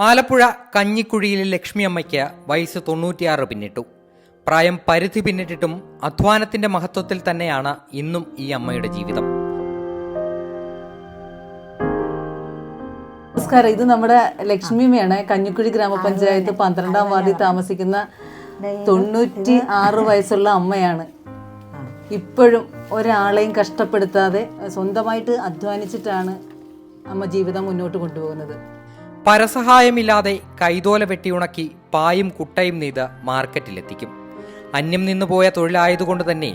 ആലപ്പുഴ കഞ്ഞിക്കുഴിയിലെ ലക്ഷ്മിയമ്മയ്ക്ക് വയസ്സ് തൊണ്ണൂറ്റിയാറ് പിന്നിട്ടു. പ്രായം പരിധി പിന്നിട്ടിട്ടും അധ്വാനത്തിന്റെ മഹത്വത്തിൽ തന്നെയാണ് ഇന്നും ഈ അമ്മയുടെ ജീവിതം. നമസ്കാരം. ഇത് നമ്മുടെ ലക്ഷ്മിയമ്മയാണ്. കഞ്ഞിക്കുഴി ഗ്രാമപഞ്ചായത്ത് പന്ത്രണ്ടാം വാർഡിൽ താമസിക്കുന്ന തൊണ്ണൂറ്റി ആറ് വയസ്സുള്ള അമ്മയാണ്. ഇപ്പോഴും ഒരാളെയും കഷ്ടപ്പെടുത്താതെ സ്വന്തമായിട്ട് അധ്വാനിച്ചിട്ടാണ് അമ്മ ജീവിതം മുന്നോട്ട് കൊണ്ടുപോകുന്നത്. പരസഹായമില്ലാതെ കൈതോല വെട്ടിയുണക്കി പായും കുട്ടയും നെയ്ത് മാർക്കറ്റിലെത്തിക്കും. അന്യം നിന്നുപോയ തൊഴിലായതുകൊണ്ട് തന്നെ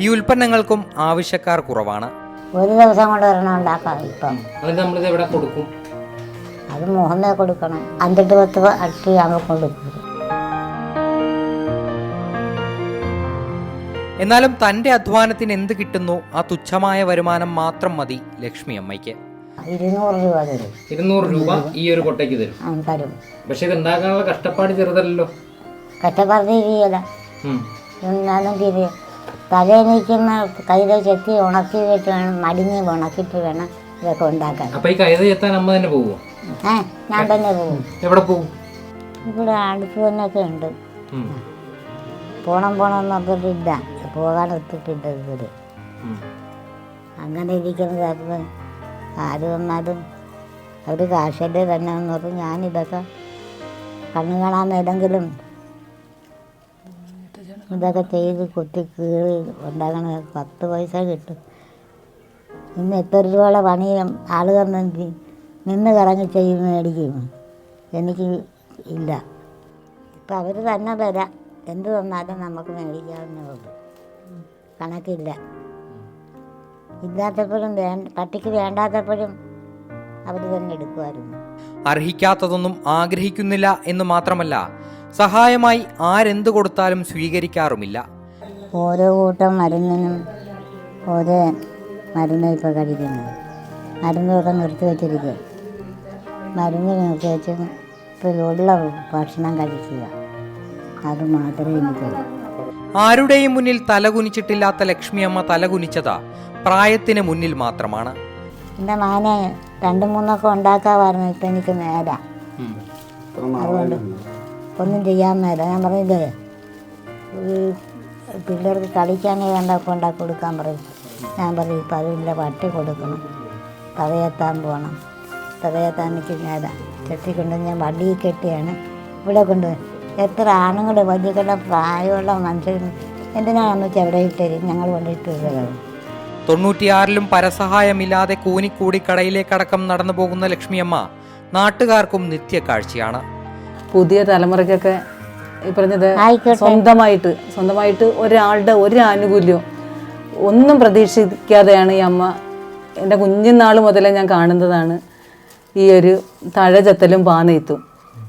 ഈ ഉൽപ്പന്നങ്ങൾക്കും ആവശ്യക്കാർ കുറവാണ്. ഒരു ദിവസം കൊണ്ട് ഒരെണ്ണം ഉണ്ടാക്കാം ഇപ്പം. അത് നമ്മളിത് എവിടെ കൊടുക്കും? അത് മുഹമ്മേ കൊടുക്കണം. അഞ്ചെട്ട് പത്ത് അട്ടി ആകുമ്പോൾ കൊടുക്കും. എന്നാലും തന്റെ അധ്വാനത്തിന് എന്ത് കിട്ടുന്നു? ആ തുച്ഛമായ വരുമാനം മാത്രം മതി ലക്ഷ്മി അമ്മയ്ക്ക്. ഇരുന്നൂറ് രൂപ തരും. ഇരുന്നൂറ് രൂപ ഈ ഒരു കൊട്ടയ്ക്ക് തരും. ആ, തരും. പക്ഷെ ഇത് ഉണ്ടാക്കാനുള്ള കഷ്ടപ്പാട് ചെറുതല്ലോ കഷ്ടപ്പാട് തിരിയല എന്നാലും തിരിയ തലേനിക്കുന്ന കൈത ചെത്തി ഉണക്കി വെച്ച് വേണം മടിഞ്ഞ് ഉണക്കിയിട്ട് വേണം ഇതൊക്കെ ഉണ്ടാക്കാൻ. അപ്പൊ ഈ കൈത ചെത്താൻ അമ്മ തന്നെ പോവോ ഏ ഞാൻ തന്നെ പോകും എവിടെ പോവും? ഇവിടെ അടുത്ത് തന്നെയൊക്കെ ഉണ്ട്. പോണം പോണം എന്നൊക്കെ ഇല്ല. പോകാൻ ഒത്തിട്ടില്ല ഇവർ അങ്ങനെ ഇരിക്കുന്നത് അപ്പം ആര് വന്നാലും അവർ കാശല്ലേ തന്നെ എന്ന് ഞാനിതൊക്കെ കണ്ണു കാണാൻ ഏതെങ്കിലും ഇതൊക്കെ ചെയ്ത് കുത്തി കീറി ഉണ്ടാക്കണ പത്ത് പൈസ കിട്ടും. ഇന്ന് എത്ര രൂപയുടെ പണി ആൾ തന്നെങ്കിൽ നിന്ന് കറങ്ങി ചെയ്ത് മേടിക്കും. എനിക്ക് ഇല്ല. ഇപ്പം അവർ തന്നെ തരാം. എന്ത് തന്നാലും നമുക്ക് മേടിക്കാവുന്നേ ഉള്ളൂ. കണക്കില്ല. ഇല്ലാത്തപ്പോഴും വേണ്ട പട്ടിക്ക് വേണ്ടാത്തപ്പോഴും അവർ തന്നെ എടുക്കുമായിരുന്നു. അർഹിക്കാത്തതൊന്നും ആഗ്രഹിക്കുന്നില്ല എന്ന് മാത്രമല്ല സഹായമായി ആരെന്ത് കൊടുത്താലും സ്വീകരിക്കാറുമില്ല. ഓരോ കൂട്ടം മരുന്നിനും ഓരോ മരുന്ന് ഇപ്പോൾ കഴിക്കുന്നത് മരുന്നൊക്കെ നിർത്തി വെച്ചിരിക്കുക മരുന്ന് നിർത്തി വെച്ച് ഇപ്പോൾ ഉള്ള ഭക്ഷണം കഴിക്കുക. അത് മാത്രമേ എനിക്കുള്ളൂ ആരുടെയും മുന്നിൽ തലകുനിച്ചിട്ടില്ലാത്ത ലക്ഷ്മിയമ്മ തലകുനിച്ചതാ പ്രായത്തിന് മുന്നിൽ മാത്രമാണ്. എന്റെ മാനെ രണ്ടു മൂന്നൊക്കെ ഉണ്ടാക്കാമായിരുന്നു ഇപ്പൊ എനിക്ക് നേരാ. അതുകൊണ്ട് ഒന്നും ചെയ്യാൻ നേര. ഞാൻ പറഞ്ഞില്ലേ ഈ പിള്ളേർക്ക് കളിക്കാനേ വേണ്ട ഉണ്ടാക്കി കൊടുക്കാൻ പറയും. ഞാൻ പറയും ഇപ്പം അതില്ല പട്ടി കൊടുക്കണം. തവയെത്താൻ പോകണം തവയെത്താൻ എനിക്ക് നേരാ. ചെത്തിക്കൊണ്ട് ഞാൻ വടിയിൽ കെട്ടിയാണ്. ഇവിടെ കൊണ്ട് എത്ര ആണുങ്ങൾ വലിയ പ്രായമുള്ള മനുഷ്യർ എന്തിനാണെന്ന് വെച്ചാൽ എവിടെ ഇട്ടരും ഞങ്ങൾ കൊണ്ടിട്ട് വരുന്നത് തൊണ്ണൂറ്റിയാറിലും പരസഹായമില്ലാതെ കൂനിക്കൂടി കടയിലേക്കടക്കം നടന്നു പോകുന്ന ലക്ഷ്മിയമ്മ നാട്ടുകാർക്കും നിത്യ കാഴ്ചയാണ് പുതിയ തലമുറയ്ക്കൊക്കെ ഈ പറഞ്ഞത് സ്വന്തമായിട്ട് സ്വന്തമായിട്ട് ഒരാളുടെ ഒരു ആനുകൂല്യം ഒന്നും പ്രതീക്ഷിക്കാതെയാണ് ഈ അമ്മ എന്റെ കുഞ്ഞുനാൾ മുതലേ ഞാൻ കാണുന്നതാണ് ഈ ഒരു തഴചത്തലും പാനെയ്ത്തും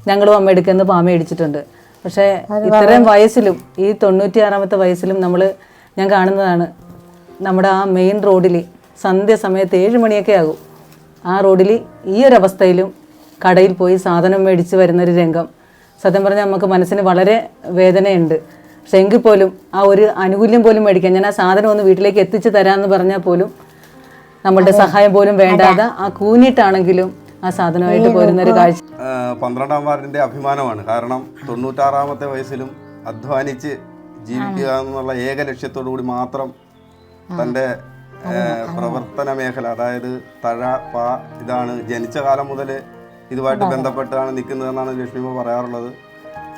ഞങ്ങളും അമ്മ എടുക്കുന്ന പാമ മേടിച്ചിട്ടുണ്ട് പക്ഷേ ഇത്രയും വയസ്സിലും ഈ തൊണ്ണൂറ്റിയാറാമത്തെ വയസ്സിലും നമ്മൾ ഞാൻ കാണുന്നതാണ് നമ്മുടെ ആ മെയിൻ റോഡിൽ സന്ധ്യ സമയത്ത് ഏഴ് മണിയൊക്കെ ആകും. ആ റോഡിൽ ഈ ഒരു അവസ്ഥയിലും കടയിൽ പോയി സാധനം മേടിച്ച് വരുന്നൊരു രംഗം. സത്യം പറഞ്ഞാൽ നമുക്ക് മനസ്സിന് വളരെ വേദനയുണ്ട്. പക്ഷെ എങ്കിൽ പോലും ആ ഒരു ആനുകൂല്യം പോലും മേടിക്കാൻ ഞാൻ ആ സാധനം ഒന്ന് വീട്ടിലേക്ക് എത്തിച്ചു തരാമെന്ന് പറഞ്ഞാൽ പോലും നമ്മളുടെ സഹായം പോലും വേണ്ടാതെ ആ കൂനിയിട്ടാണെങ്കിലും ആ സാധനമായിട്ട് പോരുന്ന ഒരു കാഴ്ച. പന്ത്രണ്ടാം വാർഡിന്റെ അഭിമാനമാണ്. കാരണം തൊണ്ണൂറ്റാറാമത്തെ വയസ്സിലും അധ്വാനിച്ച് ജീവിക്കുക എന്നുള്ള ഏക ലക്ഷ്യത്തോടു കൂടി മാത്രം തന്റെ പ്രവർത്തന മേഖല അതായത് തഴ പ ഇതാണ് ജനിച്ച കാലം മുതൽ ഇതുമായിട്ട് ബന്ധപ്പെട്ടാണ് നിൽക്കുന്നതെന്നാണ് ലക്ഷ്മിമ പറയാറുള്ളത്.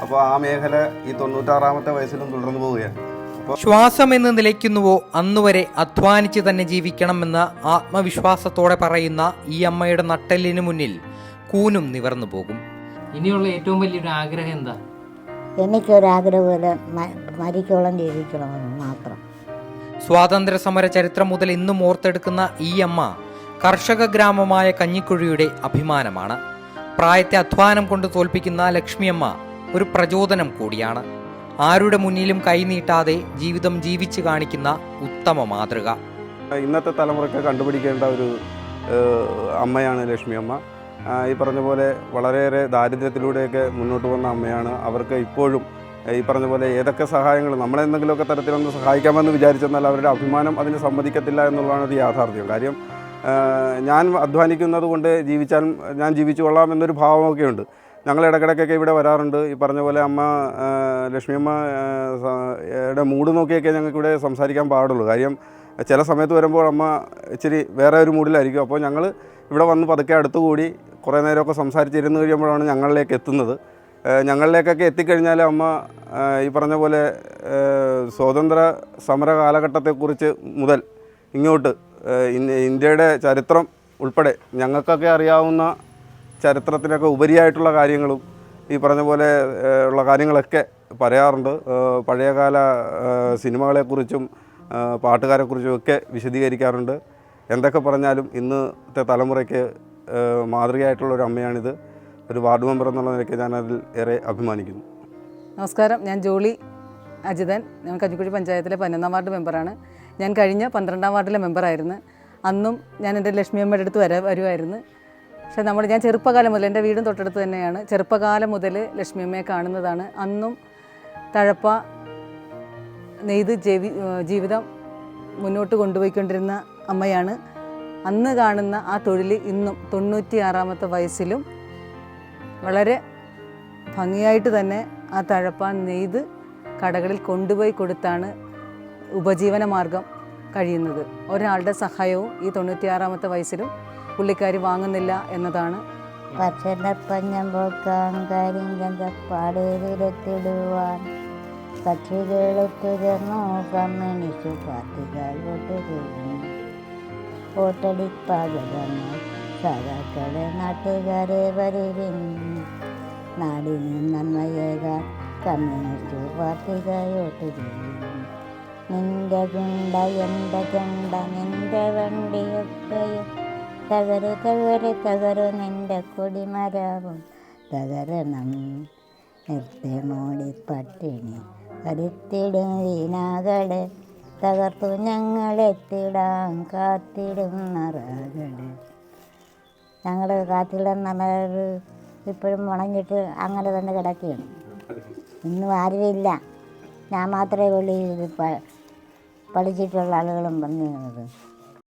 അപ്പോൾ ആ മേഖല ഈ തൊണ്ണൂറ്റാറാമത്തെ വയസ്സിലും തുടർന്നു പോവുകയാണ്. ശ്വാസം എന്ന് നിലയ്ക്കുന്നുവോ അന്നുവരെ അധ്വാനിച്ച് തന്നെ ജീവിക്കണമെന്ന് ആത്മവിശ്വാസത്തോടെ പറയുന്ന ഈ അമ്മയുടെ നട്ടെല്ലിന് മുന്നിൽ കൂനും നിവർന്നു പോകും. ഇനിയുള്ള ഏറ്റവും വലിയൊരു ആഗ്രഹം എന്താ? എനിക്കൊരാഗ്രഹം മരിക്കോളം ജീവിക്കണമെന്ന് മാത്രം. സ്വാതന്ത്ര്യ സമര ചരിത്രം മുതൽ ഇന്നും ഓർത്തെടുക്കുന്ന ഈ അമ്മ കർഷക ഗ്രാമമായ കഞ്ഞിക്കുഴിയുടെ അഭിമാനമാണ്. പ്രായത്തെ അധ്വാനം കൊണ്ട് തോൽപ്പിക്കുന്ന ലക്ഷ്മിയമ്മ ഒരു പ്രചോദനം കൂടിയാണ്. ആരുടെ മുന്നിലും കൈനീട്ടാതെ ജീവിതം ജീവിച്ചു കാണിക്കുന്ന ഉത്തമ മാതൃക. ഇന്നത്തെ തലമുറയ്ക്ക് കണ്ടുപിടിക്കേണ്ട ഒരു അമ്മയാണ് ലക്ഷ്മി അമ്മ. ഈ പറഞ്ഞ പോലെ വളരെയേറെ ദാരിദ്ര്യത്തിലൂടെയൊക്കെ മുന്നോട്ട് വന്ന അമ്മയാണ്. അവർക്ക് ഇപ്പോഴും ഈ പറഞ്ഞ പോലെ ഏതൊക്കെ സഹായങ്ങൾ നമ്മളെന്തെങ്കിലുമൊക്കെ തരത്തിലൊന്ന് സഹായിക്കാമെന്ന് വിചാരിച്ചെന്നാൽ അവരുടെ അഭിമാനം അതിന് സമ്മതിക്കത്തില്ല എന്നുള്ളതാണ് ഒരു യാഥാർത്ഥ്യം. കാര്യം ഞാൻ അധ്വാനിക്കുന്നത് കൊണ്ട് ജീവിച്ചാൽ ഞാൻ ജീവിച്ചു കൊള്ളാം എന്നൊരു ഭാവമൊക്കെ ഉണ്ട് ഞങ്ങൾ ഇടയ്ക്കിടയ്ക്കൊക്കെ ഇവിടെ വരാറുണ്ട്. ഈ പറഞ്ഞ പോലെ അമ്മ ആ, ലക്ഷ്മിയമ്മ ആ, യുടെ മൂഡ് നോക്കിയൊക്കെ ഞങ്ങൾക്ക് ഇവിടെ സംസാരിക്കാൻ പാടുള്ളൂ. കാര്യം ചില സമയത്ത് വരുമ്പോൾ അമ്മ ഇച്ചിരി വേറെ ഒരു മൂഡിലായിരിക്കും. അപ്പോൾ ഞങ്ങൾ ഇവിടെ വന്ന് പതുക്കെ അടുത്തുകൂടി കുറേ നേരമൊക്കെ സംസാരിച്ചിരുന്ന് കഴിയുമ്പോഴാണ് ഞങ്ങളിലേക്ക് എത്തുന്നത്. ഞങ്ങളിലേക്കൊക്കെ എത്തിക്കഴിഞ്ഞാൽ അമ്മ ഈ പറഞ്ഞ പോലെ സ്വാതന്ത്ര്യ സമര കാലഘട്ടത്തെക്കുറിച്ച് മുതൽ ഇങ്ങോട്ട് ഇന്ത്യയുടെ ചരിത്രം ഉൾപ്പെടെ ഞങ്ങൾക്കൊക്കെ അറിയാവുന്ന ചരിത്രത്തിനൊക്കെ ഉപരിയായിട്ടുള്ള കാര്യങ്ങളും ഈ പറഞ്ഞ പോലെ ഉള്ള കാര്യങ്ങളൊക്കെ പറയാറുണ്ട്. പഴയകാല സിനിമകളെക്കുറിച്ചും പാട്ടുകാരെക്കുറിച്ചും ഒക്കെ വിശദീകരിക്കാറുണ്ട്. എന്തൊക്കെ പറഞ്ഞാലും ഇന്നത്തെ തലമുറയ്ക്ക് മാതൃകയായിട്ടുള്ള ഒരു അമ്മയാണിത്. ഒരു വാർഡ് മെമ്പർ എന്നുള്ള നിലയ്ക്ക് അതിൽ ഏറെ അഭിമാനിക്കുന്നു. നമസ്കാരം. ഞാൻ ജോളി അജിതൻ. ഞാൻ കഞ്ഞിക്കുഴി പഞ്ചായത്തിലെ പതിനൊന്നാം വാർഡ് മെമ്പറാണ്. ഞാൻ കഴിഞ്ഞ പന്ത്രണ്ടാം വാർഡിലെ മെമ്പറായിരുന്നു. അന്നും ഞാൻ എന്റെ ലക്ഷ്മി അമ്മയുടെ അടുത്ത് വരാ വരുമായിരുന്നു പക്ഷേ നമ്മൾ ഞാൻ ചെറുപ്പകാലം മുതൽ എന്റെ വീടും തൊട്ടടുത്ത് തന്നെയാണ്. ചെറുപ്പകാലം മുതൽ ലക്ഷ്മിയമ്മയെ കാണുന്നതാണ്. അന്നും തഴപ്പ നെയ്ത് ജീവി ജീവിതം മുന്നോട്ട് കൊണ്ടുപോയിക്കൊണ്ടിരുന്ന അമ്മയാണ്. അന്ന് കാണുന്ന ആ തൊഴിൽ ഇന്നും തൊണ്ണൂറ്റി ആറാമത്തെ വയസ്സിലും വളരെ ഭംഗിയായിട്ട് തന്നെ ആ തഴപ്പ നെയ്ത് കടകളിൽ കൊണ്ടുപോയി കൊടുത്താണ് ഉപജീവന മാർഗം കഴിയുന്നത്. ഒരാളുടെ സഹായവും ഈ തൊണ്ണൂറ്റിയാറാമത്തെ വയസ്സിലും പുള്ളിക്കാരി വാങ്ങുന്നില്ല എന്നതാണ്. നാട്ടുകാരെ വരുവിൻ നിന്റെ ഗുണ്ട എന്റെ ഗുണ്ട നിന്റെ വണ്ടിയൊക്കെയും തകരു തകരു തകരു നിന്റെ കൊടിമരാവും. തകരണം നിർത്തി മൂടി പട്ടിണി കരുത്തിടും വീണാകളെ തകർത്തു ഞങ്ങളെത്തിടാൻ കാത്തിടും റാകളെ ഞങ്ങൾ കാത്തിടുന്ന മലർ ഇപ്പോഴും മുണങ്ങിയിട്ട് അങ്ങനെ തന്നെ കിടക്കുകയാണ്. ഇന്നും ആരുമില്ല. ഞാൻ മാത്രമേ ഉള്ളൂ ഇത് പഠിച്ചിട്ടുള്ള ആളുകളും പറഞ്ഞിരുന്നത്